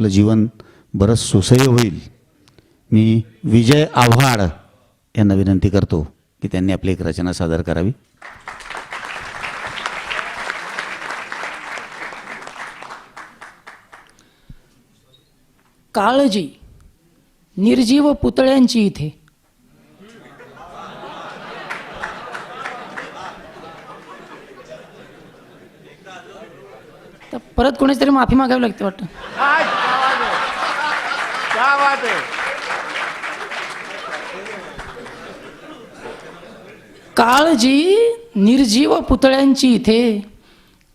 आपलं जीवन बरंच सुसह्य होईल. मी विजय आव्हाड यांना विनंती करतो की त्यांनी आपली एक रचना सादर करावी. काळजी निर्जीव पुतळ्यांची इथे. तर परत कोणीतरी माफी मागावी लागते वाटतं? बात काळजी निर्जीव पुतळ्यांची इथे.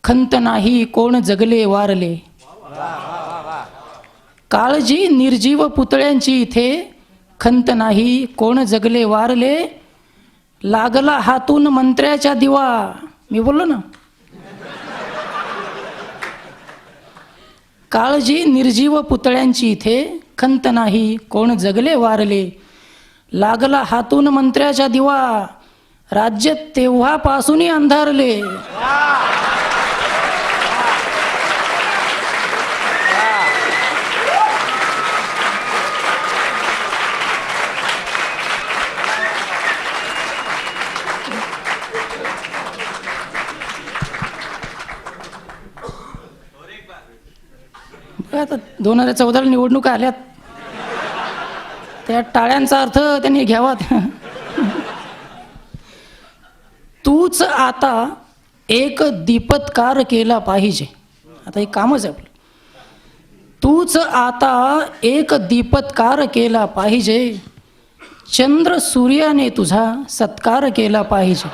खंत नाही कोण जगले वारले. काळजी निर्जीव पुतळ्यांची इथे. खंत नाही कोण जगले वारले. लागला हातून मंत्र्याच्या दिवा. मी बोललो ना? काळजी निर्जीव पुतळ्यांची इथे. खंत नाही कोण जगले वारले. लागला हातून मंत्र्याच्या दिवा. राज्य तेव्हापासूनही अंधारले. बघा आता दोन हजार चौदाला निवडणुका आल्यात. त्या टाळ्यांचा अर्थ त्यांनी घ्यावा तूच आता एक दीपत्कार केला पाहिजे. आता हे कामच आहे आपलं. तूच आता एक दीपत्कार केला पाहिजे. चंद्र सूर्याने तुझा सत्कार केला पाहिजे.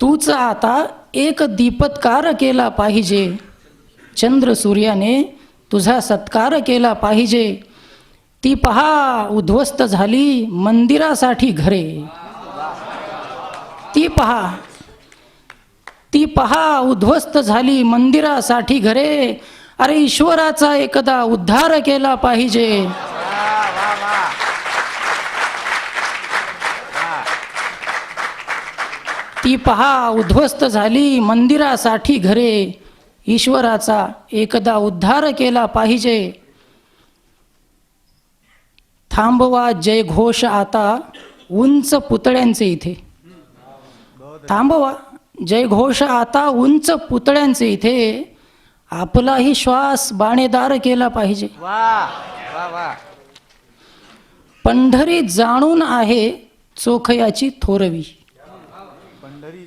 तूच आता एक दीपत्कार केला पाहिजे. चंद्र सूर्याने तुझा सत्कार केला पाहिजे. ती पहा उद्ध्वस्त झाली मंदिरासाठी घरे. ती पहा ती पहा उद्ध्वस्त झाली मंदिरासाठी घरे. अरे ईश्वराचा एकदा उद्धार केला पाहिजे. ती पहा उद्ध्वस्त झाली मंदिरासाठी घरे. ईश्वराचा एकदा उद्धार केला पाहिजे. थांबवा जय घोष आता उंच पुतळ्यांचे इथे. थांबवा जय घोष आता उंच पुतळ्यांचे इथे. आपलाही श्वास बाणेदार केला पाहिजे. पंढरी जाणून आहे चोखयाची थोरवी.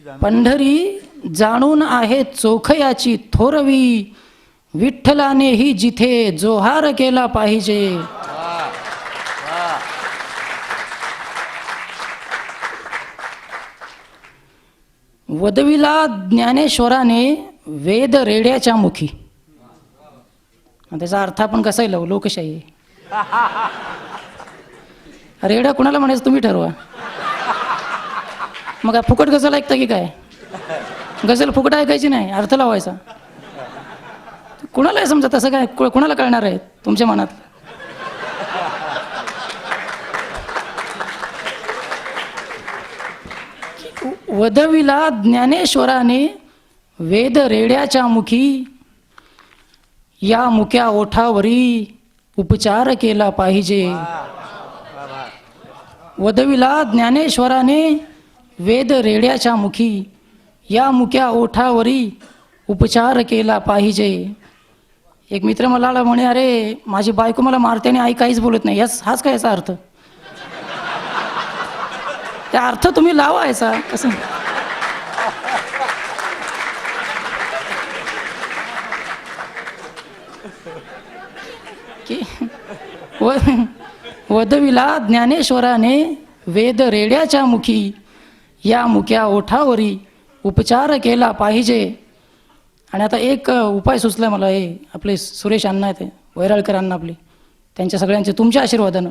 पंढरी जाण पंढरी जाणून आहे चोखयाची थोरवी. विठ्ठलानेही जिथे जोहार केला पाहिजे. वदविला ज्ञानेश्वराने वेद रेड्याच्या मुखी. त्याचा अर्थ आपण कसा लावू लोकशाही. रेड्या कुणाला म्हणायचं तुम्ही ठरवा. मग काय फुकट गझल ऐकता की काय? गझल फुकट ऐकायची नाही अर्थ लावायचा. कुणाला समजा तसं काय? कुणाला कळणार आहे तुमच्या मनात? वदविला ज्ञानेश्वराने वेद रेड्याच्या मुखी या मुक्या ओठावरी उपचार केला पाहिजे. वदविला ज्ञानेश्वराने वेद रेड्याच्या मुखी या मुक्या ओठावरी उपचार केला पाहिजे. एक मित्र मला म्हणे अरे माझी बायको मला मारते आणि आई काहीच बोलत नाही. याच हाच काय याचा अर्थ? त्या अर्थ तुम्ही लावा याचा. कसं? की व- वदविला ज्ञानेश्वराने वेद रेड्याच्या मुखी या मुक्या ओठावरी उपचार केला पाहिजे. आणि आता एक उपाय सुचला मला हे आपले सुरेश अण्णा आहेत वैराळकर अण्णा आपले. त्यांच्या सगळ्यांचे तुमच्या आशीर्वादानं.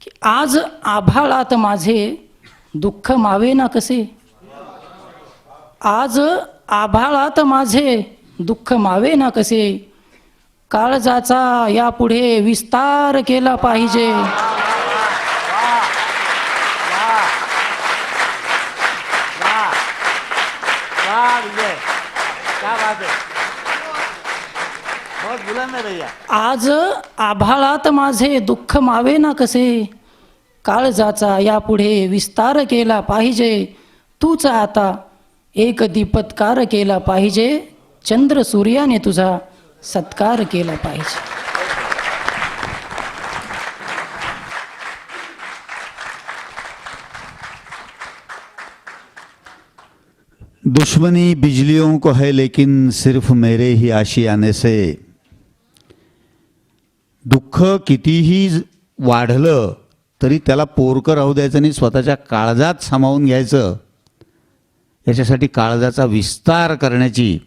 की आज आभाळात माझे दुःख मावे ना कसे? आज आभाळात माझे दुःख मावे ना कसे? काळजाचा यापुढे विस्तार केला पाहिजे वाह विजय क्या बात है भैया आज आभाळात माझे दुःख मावे ना कसे? काळजाचा यापुढे विस्तार केला पाहिजे. तूच आता एक दीपत्कार केला पाहिजे. चंद्र सूर्याने तुझा सत्कार केला पाहिजे. दुश्मनी बिजलियों को है लेकिन सिर्फ मेरे ही आशियाने से। दुःख कितीही वाढलं तरी त्याला पोरकं राहू द्यायचं आणि स्वतःच्या काळजात सामावून घ्यायचं. याच्यासाठी काळजाचा विस्तार करण्याची